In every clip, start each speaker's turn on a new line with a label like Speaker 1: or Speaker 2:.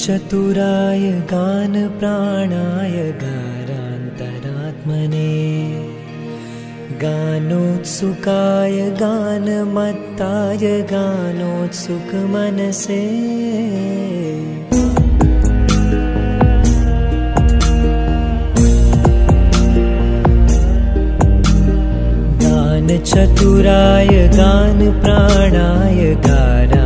Speaker 1: गानचतुराय गानप्राणाय गारान्तरात्मने। गानोत्सुकाय गानमत्ताय गानोत्सुकमनसे गानचतुराय गानप्राणाय गारान्तरात्मने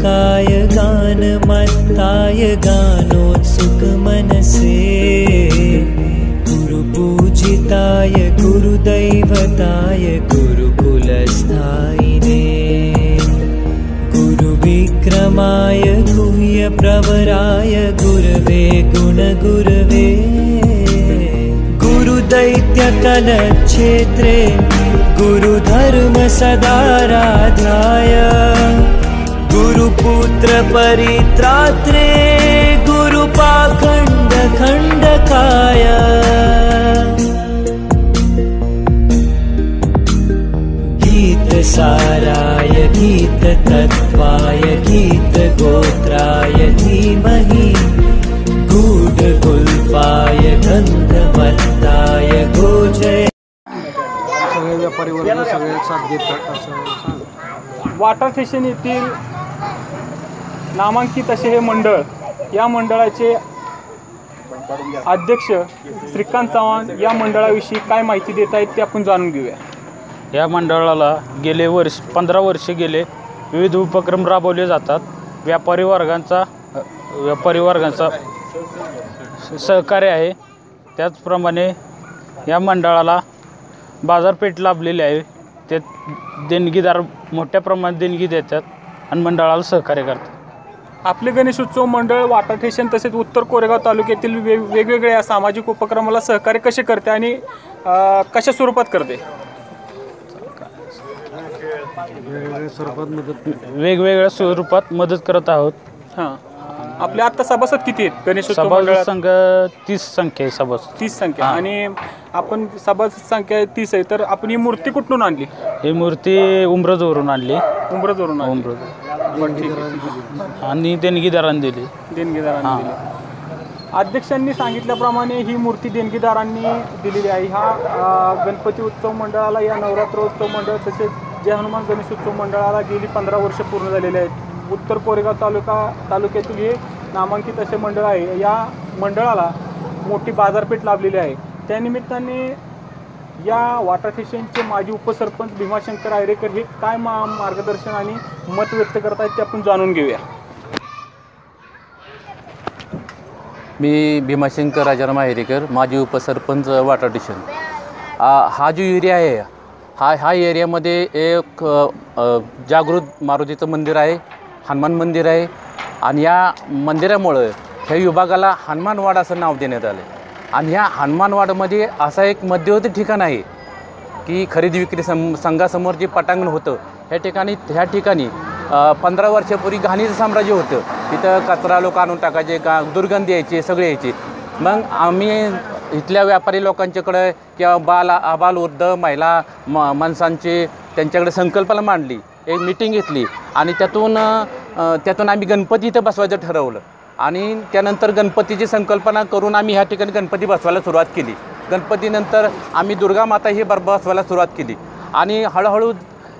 Speaker 1: गानोत्सुकाय गानमत्ताय गानोत्सुकमनसे गुरुपूजिताय गुरुदैवताय गुरुकुलस्थायिने। गुरुविक्रमाय गुह्यप्रवराय गुरवे गुणगुरवे। गुरुदैत्यकलक्षेत्रे गुरुधर्मसदाराध्याय गुरुपुत्रपरित्रात्रे गुरुपाखण्डखण्डकाय। गीतसाराय गीततत्त्वाय गीतगोत्राय धीमहि। गूढगुल्पाय गन्धवत्ताय गोजय।
Speaker 2: सगळे व्यापारी वर्ग सगळे साथ देतात असं सांग
Speaker 3: वाटर स्टेशन येथील नामांकित असे हे मंडळ या मंडळाचे अध्यक्ष श्रीकांत चव्हाण या मंडळाविषयी काय माहिती देत आहेत ते आपण जाणून घेऊया.
Speaker 4: या मंडळाला गेले वर्ष पंधरा वर्षे गेले विविध उपक्रम राबवले जातात. व्यापारी वर्गांचा व्यापारी वर्गांचा सहकार्य आहे. त्याचप्रमाणे या मंडळाला बाजारपेठ लाभलेली आहे. ते देणगीदार मोठ्या प्रमाणात देणगी देतात आणि मंडळाला सहकार्य करतात.
Speaker 3: आपले गणेशोत्सव मंडळ वाटर स्टेशन तसेच उत्तर कोरेगाव तालुक्यातील वे वेगवेगळ्या सामाजिक उपक्रमाला सहकार्य कसे करते आणि अ, कशा स्वरूपात करते?
Speaker 2: वेगवेगळ्या स्वरूपात मदत
Speaker 4: वेगवेगळ्या स्वरूपात मदत करत आहोत.
Speaker 3: हां. आपले आत्ता सभासद किती आहेत? गणेशोत्सव
Speaker 4: सभासद
Speaker 3: मंडळात?
Speaker 4: संघ तीस संख्या आहे सभासद.
Speaker 3: तीस संख्या.
Speaker 4: हां.
Speaker 3: आणि आपण सभासद संख्या तीस आहे तर आपण ही मूर्ती कुठून आणली?
Speaker 4: ही मूर्ती उमरजवरून आणली.
Speaker 3: उमरजवरून आणली.
Speaker 4: उमरज आणि देणगीदारांनी दिली.
Speaker 3: देणगीदारांनी
Speaker 4: हां.
Speaker 3: दिली. अध्यक्षांनी सांगितल्याप्रमाणे ही मूर्ती देणगीदारांनी दिलेली आहे. अ, गणपती उत्सव मंडळाला या नवरात्रोत्सव मंडळ तसेच जय हनुमान गणेशोत्सव मंडळाला गेली पंधरा वर्ष पूर्ण झालेली आहेत. उत्तर कोरेगाव तालुका तालुक्यातील हे नामांकित असे मंडळ आहे. या मंडळाला मोठी बाजारपेठ लाभलेली आहे. त्यानिमित्ताने या वाटर स्टेशनचे माजी उपसरपंच भीमाशंकर आयरेकर हे काय मा मार्गदर्शन आणि मत व्यक्त करत आहेत ते आपण जाणून घेऊया.
Speaker 5: मी भीमाशंकर राजाराम माहेरेकर माजी उपसरपंच वाटर स्टेशन हा जो एरिया आहे हा ह्या एरियामध्ये एक जागृत मारुतीचं मंदिर आहे हनुमान मंदिर आहे आणि या मंदिरामुळं ह्या विभागाला हनुमानवाड असं नाव देण्यात आलं आणि ह्या हनुमानवाडमध्ये असा एक मध्यवर्ती ठिकाण आहे की खरेदी विक्री सं संघासमोर जे पटांगण होतं ह्या ठिकाणी ह्या ठिकाणी पंधरा वर्षापूर्वी घाणीचं साम्राज्य होतं. तिथं कचरा लोक आणून टाकायचे का दुर्गंधी यायचे सगळे यायचे. मग आम्ही इथल्या व्यापारी लोकांच्याकडं किंवा बाल आबाल वृद्ध महिला म माणसांचे त्यांच्याकडे संकल्पना मांडली एक मिटिंग घेतली. आणि त्यातून त्यातून आम्ही गणपती इथं बसवायचं ठरवलं. आणि त्यानंतर गणपतीची संकल्पना करून आम्ही ह्या ठिकाणी गणपती बसवायला सुरुवात केली. गणपतीनंतर आम्ही दुर्गा माता ही बर बसवायला सुरुवात केली. आणि हळूहळू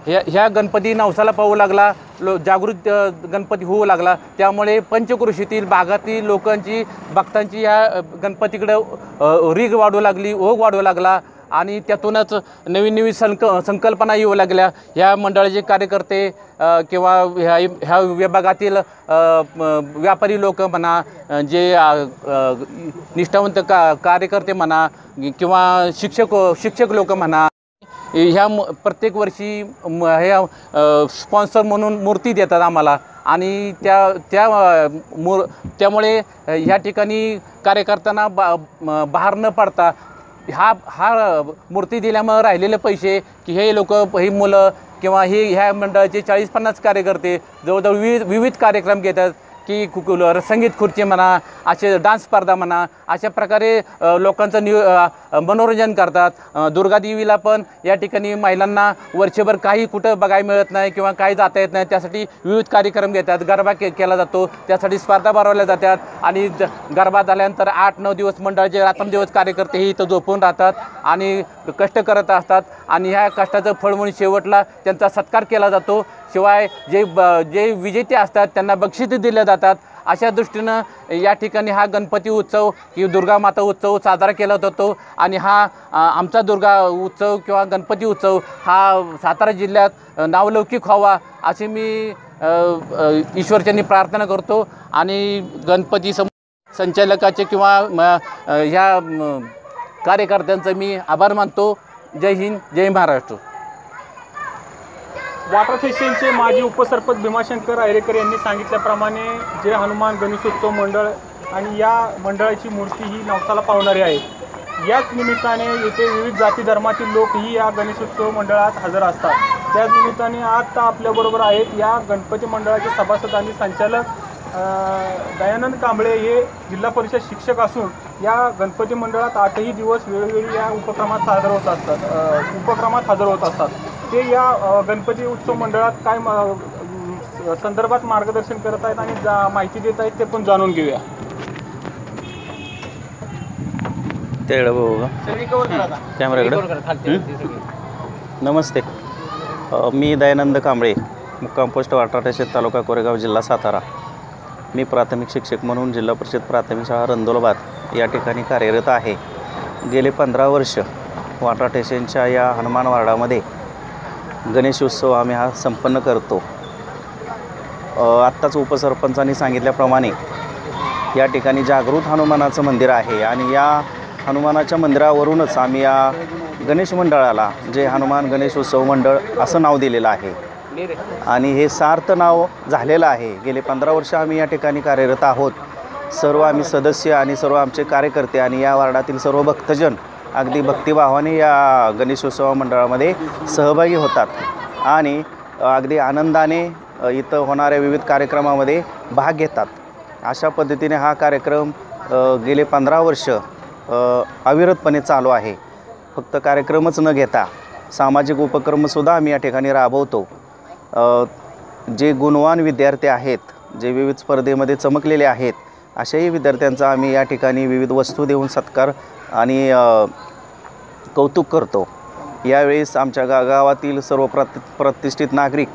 Speaker 5: ह्या ह्या गणपती नवसाला पाहू लागला लो जागृत गणपती होऊ लागला. त्यामुळे पंचकृषीतील भागातील लोकांची भक्तांची ह्या गणपतीकडं रीग वाढू लागली ओघ वाढू लागला. आणि त्यातूनच नवीन नवीन संक संकल्पना येऊ लागल्या. ह्या मंडळाचे कार्यकर्ते किंवा ह्या ह्या विभागातील व्यापारी लोक म्हणा जे निष्ठावंत का कार्यकर्ते म्हणा किंवा शिक्षक शिक्षक लोक म्हणा ह्या म प्रत्येक वर्षी म ह्या स्पॉन्सर म्हणून मूर्ती देतात आम्हाला. आणि त्या त्या मूर त्यामुळे ह्या ठिकाणी कार्यकर्त्यांना बा बाहेर न पडता हा हा मूर्ती दिल्यामुळं राहिलेले पैसे की हे लोक ही मुलं किंवा ही ह्या मंडळाचे चाळीस पन्नास कार्यकर्ते जवळजवळ विविध विविध कार्यक्रम घेतात. की कु- संगीत खुर्ची म्हणा असे डान्स स्पर्धा म्हणा अशा प्रकारे लोकांचं न्यू मनोरंजन करतात. दुर्गादेवीला पण या ठिकाणी महिलांना वर्षभर काही कुठं बघायला मिळत नाही किंवा काही जाता येत नाही त्यासाठी विविध कार्यक्रम घेतात. गरबा के केला जातो. त्यासाठी स्पर्धा भरवल्या जातात. आणि ज- गरबा झाल्यानंतर आठ नऊ दिवस मंडळाचे रात्रंदिवस कार्यकर्ते हे इथं झोपून राहतात आणि कष्ट करत असतात. आणि ह्या कष्टाचं फळ म्हणून शेवटला त्यांचा सत्कार केला जातो. शिवाय जे ब जे विजेते असतात त्यांना बक्षिसे दिल्या जातात जातात. अशा दृष्टीनं या ठिकाणी हा गणपती उत्सव किंवा दुर्गा माता उत्सव साजरा केला जातो आणि हा आमचा दुर्गा उत्सव किंवा गणपती उत्सव हा सातारा जिल्ह्यात नावलौकिक व्हावा अशी मी ईश्वरच्यांनी प्रार्थना करतो. आणि गणपती सम संचालकाचे किंवा ह्या कार्यकर्त्यांचं मी आभार मानतो. जय हिंद जय महाराष्ट्र.
Speaker 3: वॉटर फेस्टिवलचे माजी उपसरपंच भीमाशंकर आयरेकर यांनी सांगितल्याप्रमाणे जे हनुमान गणेशोत्सव मंडळ आणि या मंडळाची मूर्ती ही नवसाला पावणारी आहे. याच निमित्ताने येथे विविध जाती धर्मातील लोकही या गणेशोत्सव मंडळात हजर असतात. त्याच निमित्ताने आता आपल्याबरोबर आहेत या गणपती मंडळाचे सभासद आणि संचालक दयानंद कांबळे हे जिल्हा परिषद शिक्षक असून या गणपती मंडळात आठही दिवस वेळोवेळी या उपक्रमात सादर होत असतात. उपक्रमात हजर होत असतात. ते या गणपती उत्सव मंडळात काय संदर्भात मार्गदर्शन करत आहेत आणि जा माहिती देत आहेत ते पण जाणून घेऊया.
Speaker 6: कॅमेराकडे नमस्ते. मी दयानंद कांबळे मुक्काम पोस्ट वाटाटेशेत तालुका कोरेगाव जिल्हा सातारा. मी प्राथमिक शिक्षक म्हणून जिल्हा परिषद प्राथमिक शाळा रंदोलबाद या ठिकाणी कार्यरत आहे. गेले पंधरा वर्ष वाटा स्टेशनच्या या हनुमान वार्डामध्ये गणेशोत्सव आम्ही हा संपन्न करतो. आत्ताच उपसरपंचांनी सांगितल्याप्रमाणे या ठिकाणी जागृत हनुमानाचं मंदिर आहे आणि या हनुमानाच्या मंदिरावरूनच आम्ही या गणेश मंडळाला जे हनुमान गणेशोत्सव मंडळ असं नाव दिलेलं आहे. आणि हे सार्थ नाव झालेलं आहे. गेले पंधरा वर्ष आम्ही या ठिकाणी कार्यरत आहोत. सर्व आम्ही सदस्य आणि सर्व आमचे कार्यकर्ते आणि या वार्डातील सर्व भक्तजन अगदी भक्तिभावाने या गणेशोत्सव मंडळामध्ये सहभागी होतात. आणि अगदी आनंदाने इथं होणाऱ्या विविध कार्यक्रमामध्ये भाग घेतात. अशा पद्धतीने हा कार्यक्रम गेले पंधरा वर्ष अविरतपणे चालू आहे. फक्त कार्यक्रमच न घेता सामाजिक उपक्रमसुद्धा आम्ही या ठिकाणी राबवतो. जे गुणवान विद्यार्थी आहेत जे विविध स्पर्धेमध्ये चमकलेले आहेत अशाही विद्यार्थ्यांचा आम्ही या ठिकाणी विविध वस्तू देऊन सत्कार आणि कौतुक करतो. यावेळेस आमच्या गा गावातील सर्व प्रत प्रतिष्ठित नागरिक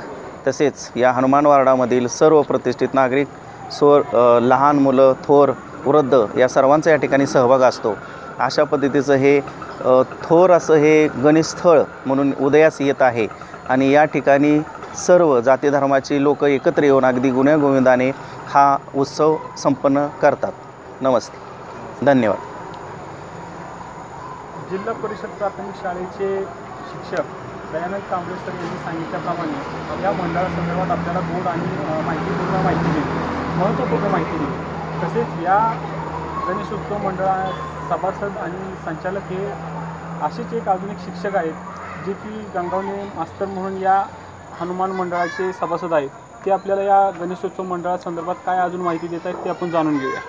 Speaker 6: तसेच या हनुमान वार्डामधील सर्व प्रतिष्ठित नागरिक सोर लहान मुलं थोर वृद्ध या सर्वांचा या ठिकाणी सहभाग असतो. अशा पद्धतीचं हे थोर असं हे गणेशस्थळ म्हणून उदयास येत आहे. आणि या ठिकाणी सर्व जाती धर्माची लोक एकत्र येऊन अगदी गुण्यागोविंदाने हा उत्सव संपन्न करतात. नमस्ते. धन्यवाद.
Speaker 3: जिल्हा परिषद प्राथमिक शाळेचे शिक्षक दयानंद कांबळे सर यांनी सांगितल्याप्रमाणे या मंडळासंदर्भात आपल्याला गोड आणि माहितीपूर्ण माहिती दिली. महत्त्वपूर्ण माहिती दिली. तसेच या गणेशोत्सव मंडळा सभासद आणि संचालक हे असेच एक अजून एक शिक्षक आहेत. जे की गंगावणे मास्तर म्हणून या हनुमान मंडळाचे सभासद आहेत ते आपल्याला या गणेशोत्सव मंडळासंदर्भात काय अजून माहिती देत आहेत ते आपण जाणून घेऊया.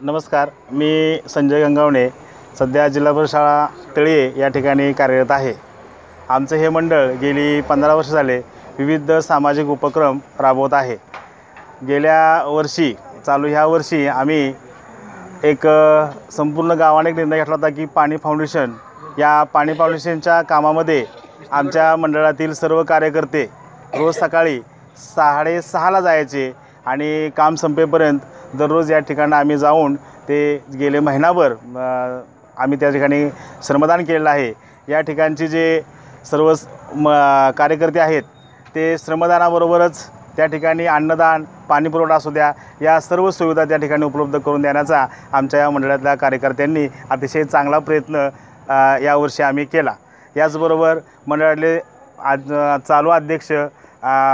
Speaker 7: नमस्कार मी संजय गंगावणे सध्या जिल्हा शाळा तळीये या ठिकाणी कार्यरत आहे. आमचं हे मंडळ गेली पंधरा वर्ष झाले विविध सामाजिक उपक्रम राबवत आहे. गेल्या वर्षी चालू ह्या वर्षी आम्ही एक संपूर्ण गावाने एक निर्णय घेतला होता की पाणी फाउंडेशन या पाणी फाउंडेशनच्या कामामध्ये आमच्या मंडळातील सर्व कार्यकर्ते रोज सकाळी साडेसहाला जायचे आणि काम संपेपर्यंत दररोज या ठिकाणी आम्ही जाऊन ते गेले महिनाभर आम्ही त्या ठिकाणी श्रमदान केलेलं आहे. या ठिकाणचे जे सर्व म कार्यकर्ते आहेत ते श्रमदानाबरोबरच त्या ठिकाणी अन्नदान पाणीपुरवठा असू द्या या सर्व सुविधा त्या ठिकाणी उपलब्ध करून देण्याचा आमच्या या मंडळातल्या कार्यकर्त्यांनी अतिशय चांगला प्रयत्न यावर्षी आम्ही केला. याचबरोबर मंडळातले आज चालू अध्यक्ष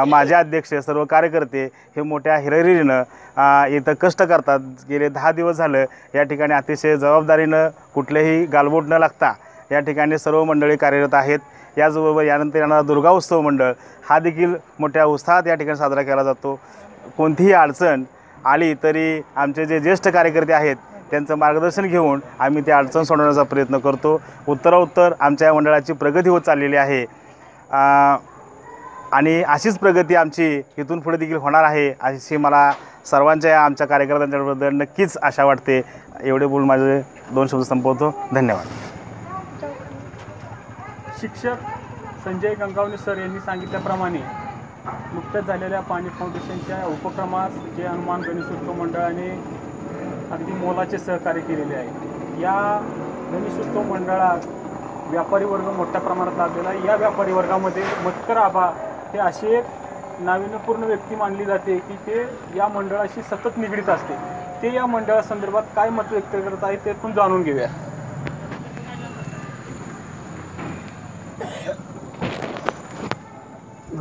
Speaker 7: माझे अध्यक्ष सर्व कार्यकर्ते हे मोठ्या हिरहिरीनं इथं कष्ट करतात. गेले दहा दिवस झालं या ठिकाणी अतिशय जबाबदारीनं कुठलेही गालबोट न लागता या ठिकाणी सर्व मंडळी कार्यरत आहेत. याचबरोबर यानंतर येणारा दुर्गा उत्सव मंडळ हा देखील मोठ्या उत्साहात या ठिकाणी साजरा केला जातो. कोणतीही अडचण आली तरी आमचे जे ज्येष्ठ कार्यकर्ते आहेत त्यांचं मार्गदर्शन घेऊन आम्ही ती अडचण सोडवण्याचा प्रयत्न करतो. उत्तरोत्तर आमच्या या मंडळाची प्रगती होत चाललेली आहे. आणि अशीच प्रगती आमची इथून पुढे देखील होणार आहे अशी मला सर्वांच्या या आमच्या कार्यकर्त्यांच्याबद्दल नक्कीच आशा वाटते. एवढे बोलून माझे दोन शब्द संपवतो. धन्यवाद.
Speaker 3: शिक्षक संजय गंगावणे सर यांनी सांगितल्याप्रमाणे नुकत्याच झालेल्या पाणी फाउंडेशनच्या उपक्रमास जे हनुमान गणेशोत्सव मंडळाने अगदी मोलाचे सहकार्य केलेले आहे. या गणेशोत्सव मंडळात व्यापारी वर्ग मोठ्या प्रमाणात लाभलेला आहे. या व्यापारी वर्गामध्ये मत्कर आबा हे असे एक नाविन्यपूर्ण व्यक्ती मानली जाते की ते या मंडळाशी सतत निगडीत असते. ते या मंडळासंदर्भात काय मत व्यक्त करत आहे ते पण जाणून घेऊया.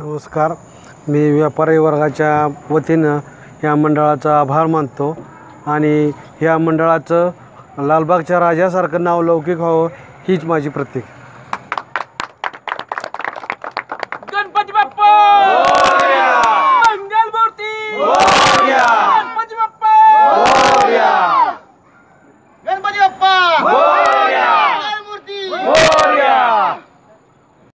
Speaker 2: नमस्कार. मी व्यापारी वर्गाच्या वतीनं या मंडळाचा आभार मानतो. आणि या मंडळाचं लालबागच्या राजासारखं नाव लौकिक व्हावं हीच माझी प्रतीक.